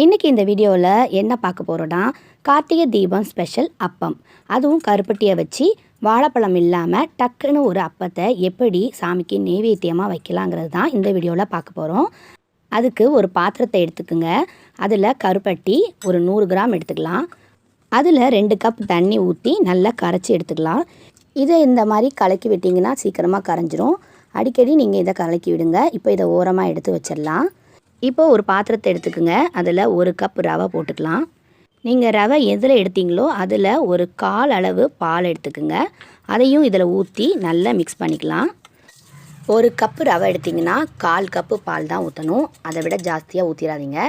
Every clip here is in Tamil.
இன்றைக்கி இந்த வீடியோவில் என்ன பார்க்க போகிறோன்னா கார்த்திகை தீபம் ஸ்பெஷல் அப்பம். அதுவும் கருப்பட்டியை வச்சு வாழைப்பழம் இல்லாமல் டக்குன்னு ஒரு அப்பத்தை எப்படி சாமிக்கு நெய்வேத்தியமாக வைக்கலாங்கிறது தான் இந்த வீடியோவில் பார்க்க போகிறோம் அதுக்கு ஒரு பாத்திரத்தை எடுத்துக்குங்க. அதில் கருப்பட்டி ஒரு நூறு கிராம் எடுத்துக்கலாம். அதில் ரெண்டு கப் தண்ணி ஊற்றி நல்லா கரைச்சி எடுத்துக்கலாம். இதை இந்த மாதிரி கலக்கி விட்டிங்கன்னா சீக்கிரமாக கரைஞ்சிரும். அடிக்கடி நீங்கள் இதை கலக்கி விடுங்க. இப்போ இதை ஓரமாக எடுத்து வச்சிடலாம். இப்போது ஒரு பாத்திரத்தை எடுத்துக்கோங்க. அதில் ஒரு கப் ரவை போட்டுக்கலாம். நீங்கள் ரவை எதில் எடுத்தீங்களோ அதில் ஒரு கால் அளவு பால் எடுத்துக்கோங்க. அதையும் இதில் ஊற்றி நல்லா மிக்ஸ் பண்ணிக்கலாம். ஒரு கப்பு ரவை எடுத்திங்கன்னா கால் கப்பு பால் தான் ஊற்றணும் அதை விட ஜாஸ்தியாக ஊற்றிடாதீங்க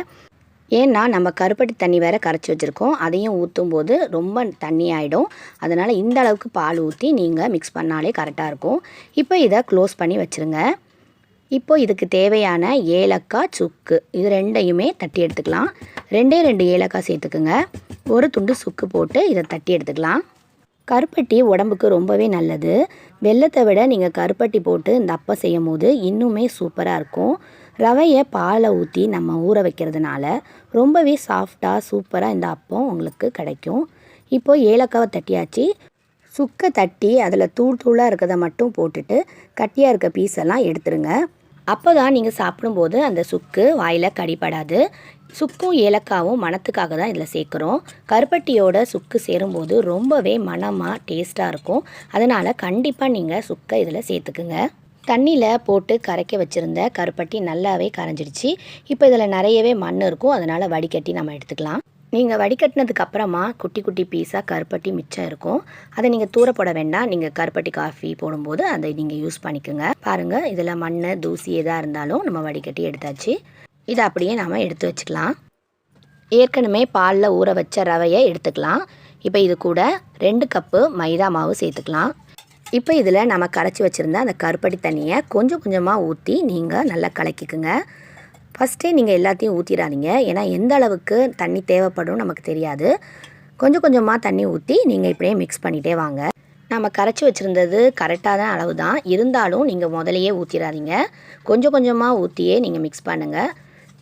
ஏன்னா நம்ம கருப்பட்டி தண்ணி வேறு கரைச்சி வச்சுருக்கோம். அதையும் ஊற்றும் போது ரொம்ப தண்ணி ஆகிடும் அதனால் இந்த அளவுக்கு பால் ஊற்றி நீங்கள் மிக்ஸ் பண்ணாலே கரெக்டாக இருக்கும். இப்போ இதை க்ளோஸ் பண்ணி வச்சுருங்க. இப்போது இதுக்கு தேவையான ஏலக்காய் சுக்கு. இது ரெண்டையுமே தட்டி எடுத்துக்கலாம். ரெண்டே ரெண்டு ஏலக்காய் சேர்த்துக்குங்க. ஒரு துண்டு சுக்கு போட்டு இதை தட்டி எடுத்துக்கலாம். கருப்பட்டி உடம்புக்கு ரொம்பவே நல்லது. வெள்ளத்தை விட நீங்கள் கருப்பட்டி போட்டு இந்த அப்பம் செய்யும் போது இன்னுமே சூப்பராக இருக்கும். ரவையை பாலை ஊற்றி நம்ம ஊற வைக்கிறதுனால ரொம்பவே சாஃப்டாக சூப்பராக இந்த அப்பம் உங்களுக்கு கிடைக்கும். இப்போது ஏலக்காவை தட்டியாச்சு. சுக்கை தட்டி அதில் தூள் தூளாக இருக்கிறத மட்டும் போட்டுட்டு கட்டியாக இருக்க பீஸ் எல்லாம் எடுத்துருங்க. அப்போ தான் நீங்கள் சாப்பிடும்போது அந்த சுக்கு வாயில் கடிப்படாது சுக்கும் ஏலக்காவும் மணத்துக்காக தான் இதில் சேர்க்குறோம். கருப்பட்டியோட சுக்கு சேரும்போது ரொம்பவே மணமாக டேஸ்ட்டாக இருக்கும். அதனால் கண்டிப்பாக நீங்கள் சுக்கை இதில் சேர்த்துக்குங்க. தண்ணியில் போட்டு கரைக்க வச்சுருந்த கருப்பட்டி நல்லாவே கரைஞ்சிடுச்சு. இப்போ இதில் நிறையவே மண் இருக்கும். அதனால் வடிகட்டி நம்ம எடுத்துக்கலாம். நீங்கள் வடிகட்டினதுக்கு அப்புறமா குட்டி குட்டி பீஸாக கருப்பட்டி மிச்சம் இருக்கும். அதை நீங்கள் தூர போட வேண்டாம். நீங்கள் கருப்பட்டி காஃபி போடும்போது அதை நீங்கள் யூஸ் பண்ணிக்கோங்க. பாருங்கள் இதில் மண் தூசி எதாக இருந்தாலும் நம்ம வடிகட்டி எடுத்தாச்சு. இதை அப்படியே நாம் எடுத்து வச்சுக்கலாம். ஏற்கனவே பாலில் ஊற வச்ச ரவையை எடுத்துக்கலாம். இப்போ இது கூட ரெண்டு கப்பு மைதா மாவு சேர்த்துக்கலாம். இப்போ இதில் நம்ம கரைச்சி வச்சுருந்த அந்த கருப்பட்டி தண்ணியை கொஞ்சம் கொஞ்சமாக ஊற்றி நீங்கள் நல்லா கலக்கிக்குங்க. ஃபஸ்ட்டே நீங்கள் எல்லாத்தையும் ஊற்றிடாதீங்க ஏன்னா எந்த அளவுக்கு தண்ணி தேவைப்படும் நமக்கு தெரியாது. கொஞ்சம் கொஞ்சமாக தண்ணி ஊற்றி நீங்கள் இப்படியே மிக்ஸ் பண்ணிகிட்டே வாங்க. நம்ம கரைச்சி வச்சுருந்தது கரெக்டாக தான் அளவு தான் இருந்தாலும் நீங்கள் முதலையே ஊற்றிடாதீங்க கொஞ்சம் கொஞ்சமாக ஊற்றியே நீங்கள் மிக்ஸ் பண்ணுங்கள்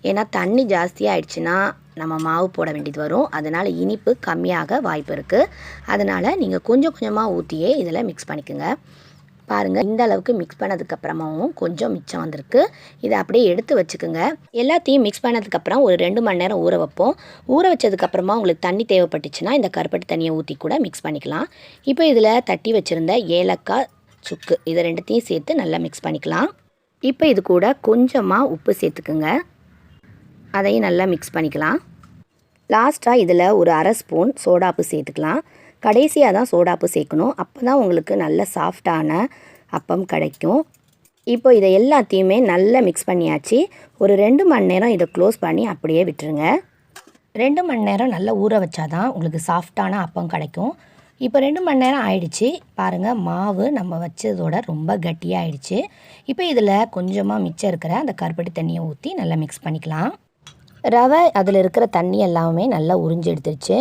ஏன்னா தண்ணி ஜாஸ்தியாக ஆயிடுச்சுன்னா நம்ம மாவு போட வேண்டியது வரும். அதனால் இனிப்பு கம்மியாக வாய்ப்பு இருக்குது அதனால் நீங்கள் கொஞ்சம் கொஞ்சமாக ஊற்றியே இதில் மிக்ஸ் பண்ணிக்கோங்க. பாருங்கள் இந்த அளவுக்கு மிக்ஸ் பண்ணதுக்கப்புறமாவும் கொஞ்சம் மிச்சம் வந்திருக்கு. இதை அப்படியே எடுத்து வச்சுக்கோங்க. எல்லாத்தையும் மிக்ஸ் பண்ணதுக்கப்புறம் ஒரு ரெண்டு மணி நேரம் ஊற வைப்போம். ஊற வச்சதுக்கப்புறமா உங்களுக்கு தண்ணி தேவைப்பட்டுச்சுன்னா இந்த கருப்பட்டு தண்ணியை ஊற்றி கூட மிக்ஸ் பண்ணிக்கலாம். இப்போ இதில் தட்டி வச்சுருந்த ஏலக்காய் சுக்கு இதை ரெண்டுத்தையும் சேர்த்து நல்லா மிக்ஸ் பண்ணிக்கலாம். இப்போ இது கூட கொஞ்சமாக உப்பு சேர்த்துக்குங்க. அதையும் நல்லா மிக்ஸ் பண்ணிக்கலாம். லாஸ்ட்டாக இதில் ஒரு அரை ஸ்பூன் சோடாப்பு சேர்த்துக்கலாம். கடைசியாக தான் சோடாப்பு சேர்க்கணும். அப்போ தான் உங்களுக்கு நல்ல சாஃப்டான அப்பம் கிடைக்கும். இப்போ இதை எல்லாத்தையுமே நல்லா மிக்ஸ் பண்ணியாச்சு. ஒரு ரெண்டு மணி நேரம் இதை க்ளோஸ் பண்ணி அப்படியே விட்டுருங்க. ரெண்டு மணி நேரம் நல்லா ஊற வச்சா தான் உங்களுக்கு சாஃப்டான அப்பம் கிடைக்கும். இப்போ ரெண்டு மணி நேரம் ஆயிடுச்சு. பாருங்கள் மாவு நம்ம வச்சதோட ரொம்ப கட்டியாகிடுச்சு இப்போ இதில் கொஞ்சமாக மிச்சம் இருக்கிற அந்த கருப்பட்டி தண்ணியை ஊற்றி நல்லா மிக்ஸ் பண்ணிக்கலாம். ரவை அதில் இருக்கிற தண்ணி எல்லாமே நல்லா உறிஞ்சி எடுத்துருச்சு.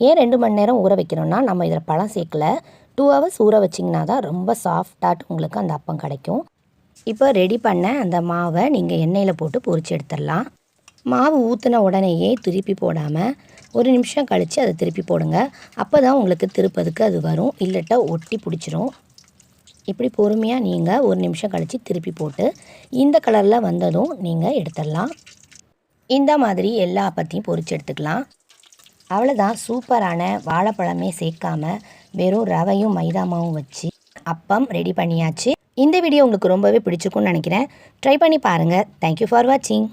ஏன் ரெண்டு மணி நேரம் ஊற வைக்கணும்னா நம்ம இதில் பழம் சேர்க்கல. டூ ஹவர்ஸ் ஊற வச்சிங்கன்னா தான் ரொம்ப சாஃப்டாக உங்களுக்கு அந்த அப்பம் கிடைக்கும். இப்போ ரெடி பண்ண அந்த மாவை நீங்கள் எண்ணெயில் போட்டு பொறிச்சு எடுத்துடலாம். மாவு ஊற்றின உடனேயே திருப்பி போடாமல் ஒரு நிமிஷம் கழித்து அதை திருப்பி போடுங்க. அப்போ தான் உங்களுக்கு திருப்பதுக்கு அது வரும். இல்லட்டா ஒட்டி பிடிச்சிரும். இப்படி பொறுமையாக நீங்கள் ஒரு நிமிஷம் கழித்து திருப்பி போட்டு இந்த கலரில் வந்ததும் நீங்கள் எடுத்துடலாம். இந்த மாதிரி எல்லா அப்பத்தையும் பொறிச்சு எடுத்துக்கலாம். அவ்வளோதான் சூப்பரான வாழைப்பழமே சேர்க்காம வெறும் ரவையும் மைதாமாவும் வச்சு அப்பம் ரெடி பண்ணியாச்சு. இந்த வீடியோ உங்களுக்கு ரொம்பவே பிடிச்சிருக்கும்னு நினைக்கிறேன். ட்ரை பண்ணி பாருங்கள் தேங்க்யூ ஃபார் வாட்சிங்